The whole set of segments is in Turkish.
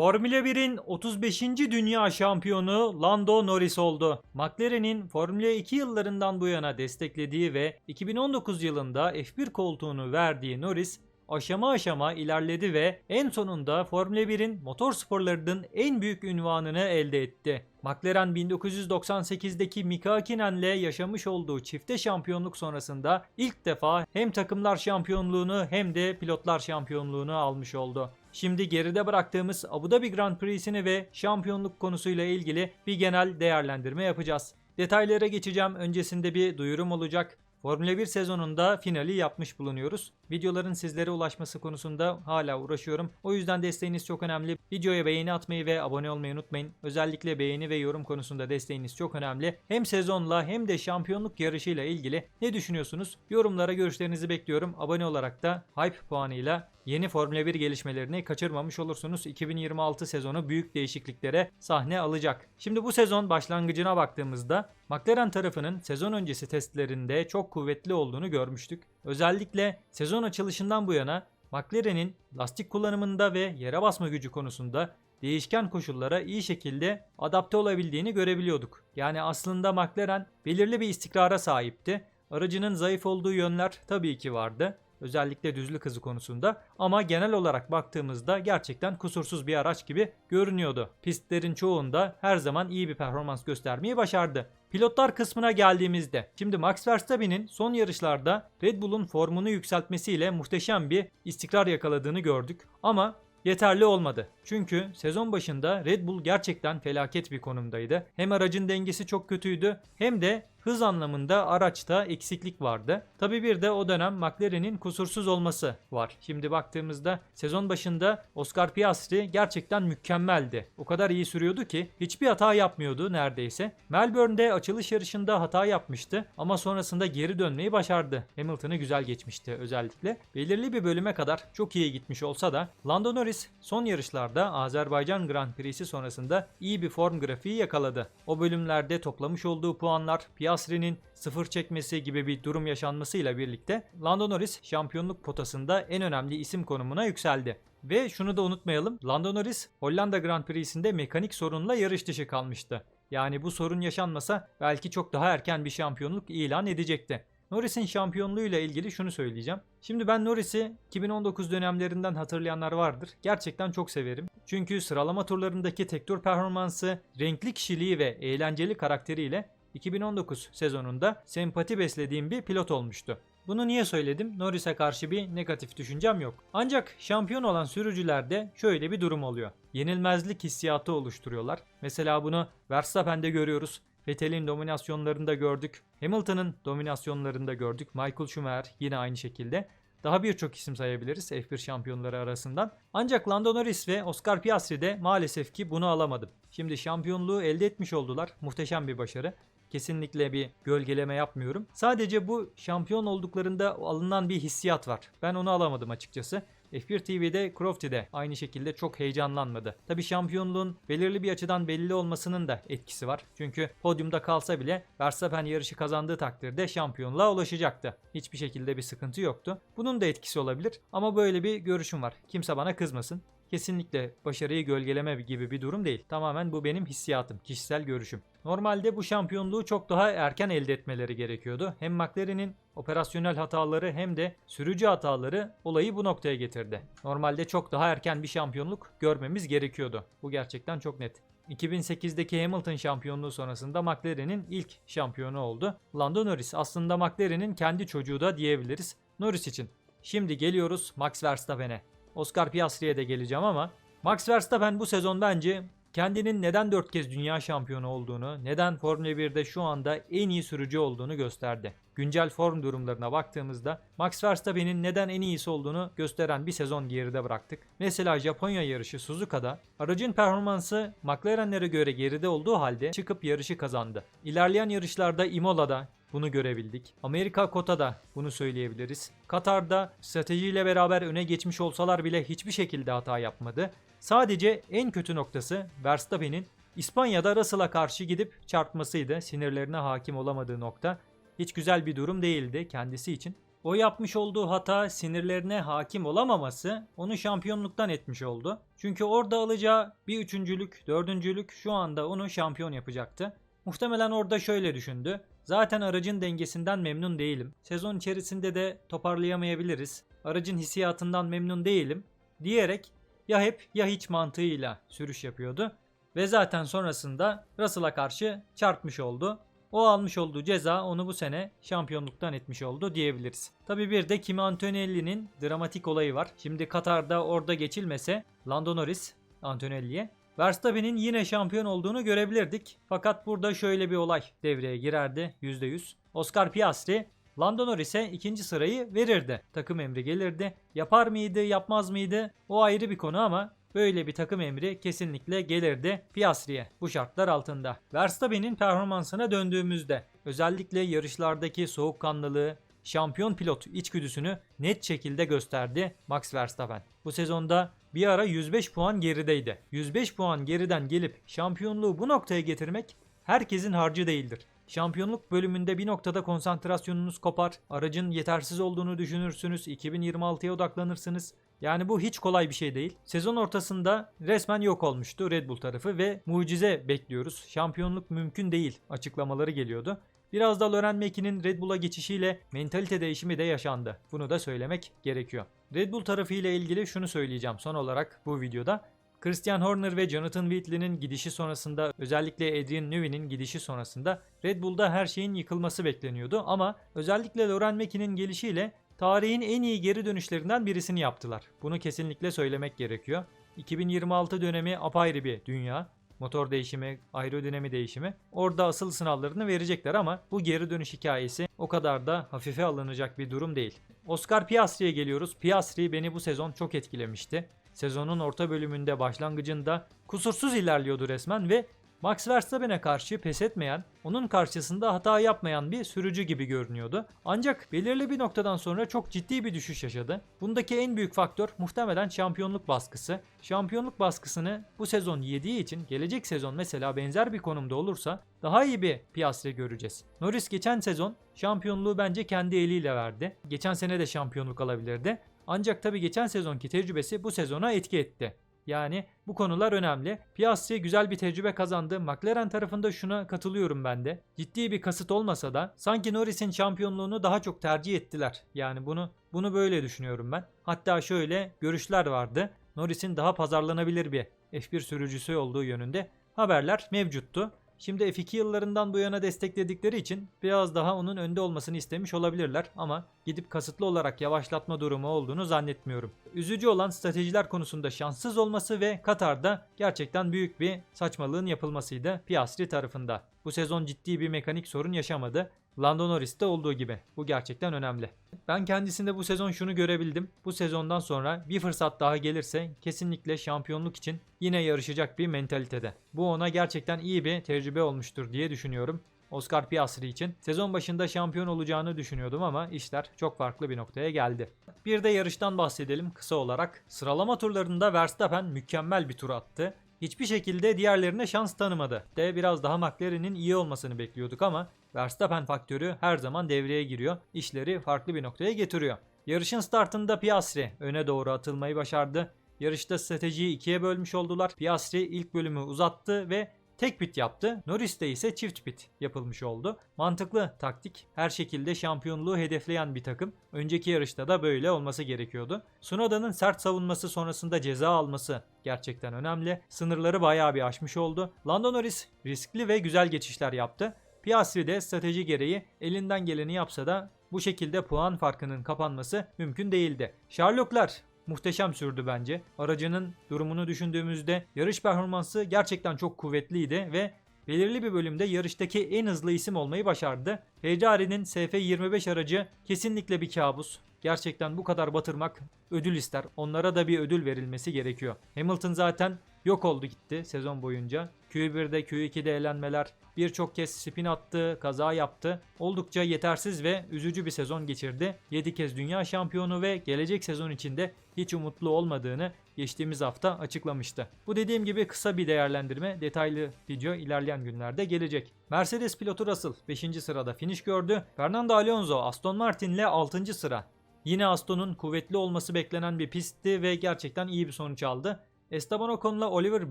Formula 1'in 35. dünya şampiyonu Lando Norris oldu. McLaren'in Formula 2 yıllarından bu yana desteklediği ve 2019 yılında F1 koltuğunu verdiği Norris aşama aşama ilerledi ve en sonunda Formula 1'in motor sporlarının en büyük ünvanını elde etti. McLaren 1998'deki Mika Hakkinen'le yaşamış olduğu çifte şampiyonluk sonrasında ilk defa hem takımlar şampiyonluğunu hem de pilotlar şampiyonluğunu almış oldu. Şimdi geride bıraktığımız Abu Dhabi Grand Prix'sini ve şampiyonluk konusuyla ilgili bir genel değerlendirme yapacağız. Detaylara geçeceğim. Öncesinde bir duyurum olacak. Formula 1 sezonunda finali yapmış bulunuyoruz. Videoların sizlere ulaşması konusunda hala uğraşıyorum. O yüzden desteğiniz çok önemli. Videoya beğeni atmayı ve abone olmayı unutmayın. Özellikle beğeni ve yorum konusunda desteğiniz çok önemli. Hem sezonla hem de şampiyonluk yarışıyla ilgili ne düşünüyorsunuz? Yorumlara görüşlerinizi bekliyorum. Abone olarak da hype puanıyla yeni Formula 1 gelişmelerini kaçırmamış olursunuz. 2026 sezonu büyük değişikliklere sahne alacak. Şimdi bu sezon başlangıcına baktığımızda McLaren tarafının sezon öncesi testlerinde çok kuvvetli olduğunu görmüştük. Özellikle sezon açılışından bu yana McLaren'in lastik kullanımında ve yere basma gücü konusunda değişken koşullara iyi şekilde adapte olabildiğini görebiliyorduk. Yani aslında McLaren belirli bir istikrara sahipti. Aracının zayıf olduğu yönler tabii ki vardı. Özellikle düzlük hızı konusunda ama genel olarak baktığımızda gerçekten kusursuz bir araç gibi görünüyordu. Pistlerin çoğunda her zaman iyi bir performans göstermeyi başardı. Pilotlar kısmına geldiğimizde şimdi Max Verstappen'in son yarışlarda Red Bull'un formunu yükseltmesiyle muhteşem bir istikrar yakaladığını gördük. Ama yeterli olmadı. Çünkü sezon başında Red Bull gerçekten felaket bir konumdaydı. Hem aracın dengesi çok kötüydü hem de hız anlamında araçta eksiklik vardı. Tabi bir de o dönem McLaren'in kusursuz olması var. Şimdi baktığımızda sezon başında Oscar Piastri gerçekten mükemmeldi. O kadar iyi sürüyordu ki hiçbir hata yapmıyordu neredeyse. Melbourne'de açılış yarışında hata yapmıştı ama sonrasında geri dönmeyi başardı. Hamilton'ı güzel geçmişti özellikle. Belirli bir bölüme kadar çok iyi gitmiş olsa da Lando Norris son yarışlarda Azerbaycan Grand Prix'si sonrasında iyi bir form grafiği yakaladı. O bölümlerde toplamış olduğu puanlar Piastri'nin sıfır çekmesi gibi bir durum yaşanmasıyla birlikte Lando Norris şampiyonluk potasında en önemli isim konumuna yükseldi. Ve şunu da unutmayalım. Lando Norris Hollanda Grand Prix'sinde mekanik sorunla yarış dışı kalmıştı. Yani bu sorun yaşanmasa belki çok daha erken bir şampiyonluk ilan edecekti. Norris'in şampiyonluğuyla ilgili şunu söyleyeceğim. Şimdi ben Norris'i 2019 dönemlerinden hatırlayanlar vardır. Gerçekten çok severim. Çünkü sıralama turlarındaki tek performansı, renkli kişiliği ve eğlenceli karakteriyle 2019 sezonunda sempati beslediğim bir pilot olmuştu. Bunu niye söyledim? Norris'e karşı bir negatif düşüncem yok. Ancak şampiyon olan sürücülerde şöyle bir durum oluyor. Yenilmezlik hissiyatı oluşturuyorlar. Mesela bunu Verstappen'de görüyoruz. Vettel'in dominasyonlarında gördük. Hamilton'ın dominasyonlarında gördük. Michael Schumacher yine aynı şekilde. Daha birçok isim sayabiliriz F1 şampiyonları arasından. Ancak Lando Norris ve Oscar Piastri de maalesef ki bunu alamadı. Şimdi şampiyonluğu elde etmiş oldular. Muhteşem bir başarı. Kesinlikle bir gölgeleme yapmıyorum. Sadece bu şampiyon olduklarında alınan bir hissiyat var. Ben onu alamadım açıkçası. F1 TV'de Crofty de aynı şekilde çok heyecanlanmadı. Tabi şampiyonluğun belirli bir açıdan belli olmasının da etkisi var. Çünkü podyumda kalsa bile Verstappen yarışı kazandığı takdirde şampiyonluğa ulaşacaktı. Hiçbir şekilde bir sıkıntı yoktu. Bunun da etkisi olabilir ama böyle bir görüşüm var. Kimse bana kızmasın. Kesinlikle başarıyı gölgeleme gibi bir durum değil. Tamamen bu benim hissiyatım, kişisel görüşüm. Normalde bu şampiyonluğu çok daha erken elde etmeleri gerekiyordu. Hem McLaren'in operasyonel hataları hem de sürücü hataları olayı bu noktaya getirdi. Normalde çok daha erken bir şampiyonluk görmemiz gerekiyordu. Bu gerçekten çok net. 2008'deki Hamilton şampiyonluğu sonrasında McLaren'in ilk şampiyonu oldu. Lando Norris aslında McLaren'in kendi çocuğu da diyebiliriz Norris için. Şimdi geliyoruz Max Verstappen'e. Oscar Piastri'ye de geleceğim ama Max Verstappen bu sezon bence kendinin neden 4 kez dünya şampiyonu olduğunu, neden Formula 1'de şu anda en iyi sürücü olduğunu gösterdi. Güncel form durumlarına baktığımızda Max Verstappen'in neden en iyisi olduğunu gösteren bir sezon geride bıraktık. Mesela Japonya yarışı Suzuka'da aracın performansı McLaren'lere göre geride olduğu halde çıkıp yarışı kazandı. İlerleyen yarışlarda Imola'da, bunu görebildik. Amerika Kota'da bunu söyleyebiliriz. Katar'da stratejiyle beraber öne geçmiş olsalar bile hiçbir şekilde hata yapmadı. Sadece en kötü noktası Verstappen'in İspanya'da Russell'a karşı gidip çarpmasıydı. Sinirlerine hakim olamadığı nokta. Hiç güzel bir durum değildi kendisi için. O yapmış olduğu hata sinirlerine hakim olamaması onu şampiyonluktan etmiş oldu. Çünkü orada alacağı bir üçüncülük, dördüncülük şu anda onu şampiyon yapacaktı. Muhtemelen orada şöyle düşündü. Zaten aracın dengesinden memnun değilim. Sezon içerisinde de toparlayamayabiliriz. Aracın hissiyatından memnun değilim diyerek ya hep ya hiç mantığıyla sürüş yapıyordu. Ve zaten sonrasında Russell'a karşı çarpmış oldu. O almış olduğu ceza onu bu sene şampiyonluktan etmiş oldu diyebiliriz. Tabi bir de Kimi Antonelli'nin dramatik olayı var. Şimdi Katar'da orada geçilmese Lando Norris Antonelli'ye Verstappen'in yine şampiyon olduğunu görebilirdik. Fakat burada şöyle bir olay devreye girerdi %100. Oscar Piastri Lando Norris'e ikinci sırayı verirdi. Takım emri gelirdi. Yapar mıydı, yapmaz mıydı? O ayrı bir konu ama böyle bir takım emri kesinlikle gelirdi Piastri'ye bu şartlar altında. Verstappen'in performansına döndüğümüzde özellikle yarışlardaki soğukkanlılığı, şampiyon pilot içgüdüsünü net şekilde gösterdi Max Verstappen. Bu sezonda bir ara 105 puan gerideydi. 105 puan geriden gelip şampiyonluğu bu noktaya getirmek herkesin harcı değildir. Şampiyonluk bölümünde bir noktada konsantrasyonunuz kopar, aracın yetersiz olduğunu düşünürsünüz, 2026'ya odaklanırsınız. Yani bu hiç kolay bir şey değil. Sezon ortasında resmen yok olmuştu Red Bull tarafı ve mucize bekliyoruz. Şampiyonluk mümkün değil açıklamaları geliyordu. Biraz da Loren Meki'nin Red Bull'a geçişiyle mentalite değişimi de yaşandı. Bunu da söylemek gerekiyor. Red Bull tarafı ile ilgili şunu söyleyeceğim son olarak bu videoda. Christian Horner ve Jonathan Whitley'nin gidişi sonrasında özellikle Adrian Newey'nin gidişi sonrasında Red Bull'da her şeyin yıkılması bekleniyordu ama özellikle Loren Meki'nin gelişiyle tarihin en iyi geri dönüşlerinden birisini yaptılar. Bunu kesinlikle söylemek gerekiyor. 2026 dönemi apayrı bir dünya. Motor değişimi, aerodinami değişimi. Orada asıl sınavlarını verecekler ama bu geri dönüş hikayesi o kadar da hafife alınacak bir durum değil. Oscar Piastri'ye geliyoruz. Piastri beni bu sezon çok etkilemişti. Sezonun orta bölümünde başlangıcında kusursuz ilerliyordu resmen ve Max Verstappen'e karşı pes etmeyen, onun karşısında hata yapmayan bir sürücü gibi görünüyordu. Ancak belirli bir noktadan sonra çok ciddi bir düşüş yaşadı. Bundaki en büyük faktör muhtemelen şampiyonluk baskısı. Şampiyonluk baskısını bu sezon yediği için gelecek sezon mesela benzer bir konumda olursa daha iyi bir Piastri göreceğiz. Norris geçen sezon şampiyonluğu bence kendi eliyle verdi. Geçen sene de şampiyonluk alabilirdi. Ancak tabi geçen sezonki tecrübesi bu sezona etki etti. Yani bu konular önemli. Piastri güzel bir tecrübe kazandı. McLaren tarafında şuna katılıyorum ben de. Ciddi bir kasıt olmasa da sanki Norris'in şampiyonluğunu daha çok tercih ettiler. Yani bunu bunu böyle düşünüyorum ben. Hatta şöyle görüşler vardı. Norris'in daha pazarlanabilir bir F1 sürücüsü olduğu yönünde haberler mevcuttu. Şimdi F2 yıllarından bu yana destekledikleri için biraz daha onun önde olmasını istemiş olabilirler ama gidip kasıtlı olarak yavaşlatma durumu olduğunu zannetmiyorum. Üzücü olan stratejiler konusunda şanssız olması ve Katar'da gerçekten büyük bir saçmalığın yapılmasıydı Piastri tarafında. Bu sezon ciddi bir mekanik sorun yaşamadı. Lando Norris'te olduğu gibi. Bu gerçekten önemli. Ben kendisinde bu sezon şunu görebildim. Bu sezondan sonra bir fırsat daha gelirse kesinlikle şampiyonluk için yine yarışacak bir mentalitede. Bu ona gerçekten iyi bir tecrübe olmuştur diye düşünüyorum. Oscar Piastri için. Sezon başında şampiyon olacağını düşünüyordum ama işler çok farklı bir noktaya geldi. Bir de yarıştan bahsedelim kısa olarak. Sıralama turlarında Verstappen mükemmel bir tur attı. Hiçbir şekilde diğerlerine şans tanımadı. De biraz daha McLaren'in iyi olmasını bekliyorduk ama Verstappen faktörü her zaman devreye giriyor. İşleri farklı bir noktaya getiriyor. Yarışın startında Piastri öne doğru atılmayı başardı. Yarışta stratejiyi ikiye bölmüş oldular. Piastri ilk bölümü uzattı ve tek pit yaptı. Norris'te ise çift pit yapılmış oldu. Mantıklı taktik. Her şekilde şampiyonluğu hedefleyen bir takım. Önceki yarışta da böyle olması gerekiyordu. Sunoda'nın sert savunması sonrasında ceza alması gerçekten önemli. Sınırları bayağı bir aşmış oldu. Lando Norris riskli ve güzel geçişler yaptı. Piastri de strateji gereği elinden geleni yapsa da bu şekilde puan farkının kapanması mümkün değildi. Sherlocklar muhteşem sürdü bence. Aracının durumunu düşündüğümüzde yarış performansı gerçekten çok kuvvetliydi ve belirli bir bölümde yarıştaki en hızlı isim olmayı başardı. Ferrari'nin SF25 aracı kesinlikle bir kabus. Gerçekten bu kadar batırmak ödül ister. Onlara da bir ödül verilmesi gerekiyor. Hamilton zaten yok oldu gitti sezon boyunca. Q1'de Q2'de elenmeler, birçok kez spin attı, kaza yaptı. Oldukça yetersiz ve üzücü bir sezon geçirdi. 7 kez dünya şampiyonu ve gelecek sezon içinde hiç umutlu olmadığını geçtiğimiz hafta açıklamıştı. Bu dediğim gibi kısa bir değerlendirme, detaylı video ilerleyen günlerde gelecek. Mercedes pilotu Russell 5. sırada finish gördü. Fernando Alonso Aston Martin ile 6. sıra. Yine Aston'un kuvvetli olması beklenen bir pistti ve gerçekten iyi bir sonuç aldı. Esteban Ocon'la Oliver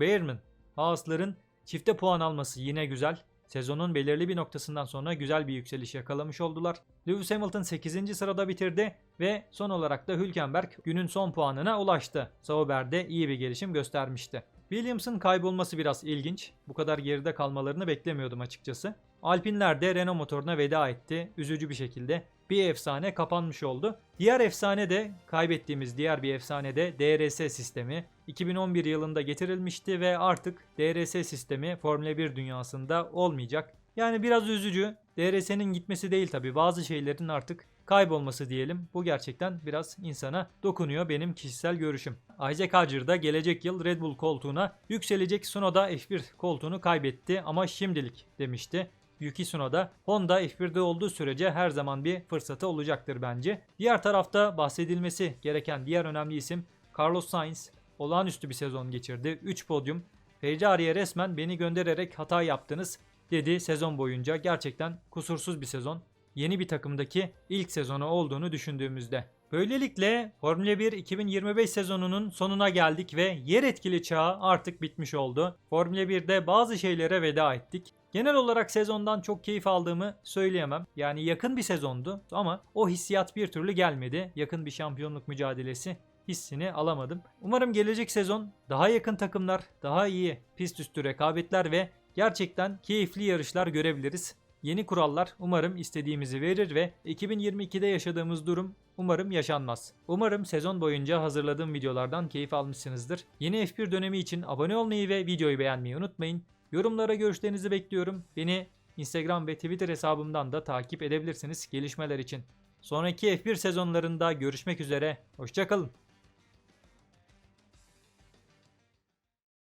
Bearman. Haas'ların çifte puan alması yine güzel. Sezonun belirli bir noktasından sonra güzel bir yükseliş yakalamış oldular. Lewis Hamilton 8. sırada bitirdi ve son olarak da Hülkenberg günün son puanına ulaştı. Sauber'de iyi bir gelişim göstermişti. Williams'ın kaybolması biraz ilginç. Bu kadar geride kalmalarını beklemiyordum açıkçası. Alpinler de Renault motoruna veda etti. Üzücü bir şekilde bir efsane kapanmış oldu. Diğer efsane de kaybettiğimiz diğer bir efsane de DRS sistemi. 2011 yılında getirilmişti ve artık DRS sistemi Formula 1 dünyasında olmayacak. Yani biraz üzücü. DRS'nin gitmesi değil tabi bazı şeylerin artık kaybolması diyelim. Bu gerçekten biraz insana dokunuyor benim kişisel görüşüm. Isaac Hadjar da gelecek yıl Red Bull koltuğuna yükselecek Tsunoda F1 koltuğunu kaybetti ama şimdilik demişti. Yuki Tsunoda Honda F1'de olduğu sürece her zaman bir fırsatı olacaktır bence. Diğer tarafta bahsedilmesi gereken diğer önemli isim Carlos Sainz. Olağanüstü bir sezon geçirdi. 3 podyum. Ferrari'ye resmen beni göndererek hata yaptınız dedi sezon boyunca. Gerçekten kusursuz bir sezon. Yeni bir takımdaki ilk sezonu olduğunu düşündüğümüzde. Böylelikle Formula 1 2025 sezonunun sonuna geldik ve yer etkili çağı artık bitmiş oldu. Formula 1'de bazı şeylere veda ettik. Genel olarak sezondan çok keyif aldığımı söyleyemem. Yani yakın bir sezondu ama o hissiyat bir türlü gelmedi. Yakın bir şampiyonluk mücadelesi hissini alamadım. Umarım gelecek sezon daha yakın takımlar, daha iyi pist üstü rekabetler ve gerçekten keyifli yarışlar görebiliriz. Yeni kurallar umarım istediğimizi verir ve 2022'de yaşadığımız durum umarım yaşanmaz. Umarım sezon boyunca hazırladığım videolardan keyif almışsınızdır. Yeni F1 dönemi için abone olmayı ve videoyu beğenmeyi unutmayın. Yorumlara görüşlerinizi bekliyorum. Beni Instagram ve Twitter hesabımdan da takip edebilirsiniz gelişmeler için. Sonraki F1 sezonlarında görüşmek üzere. Hoşçakalın.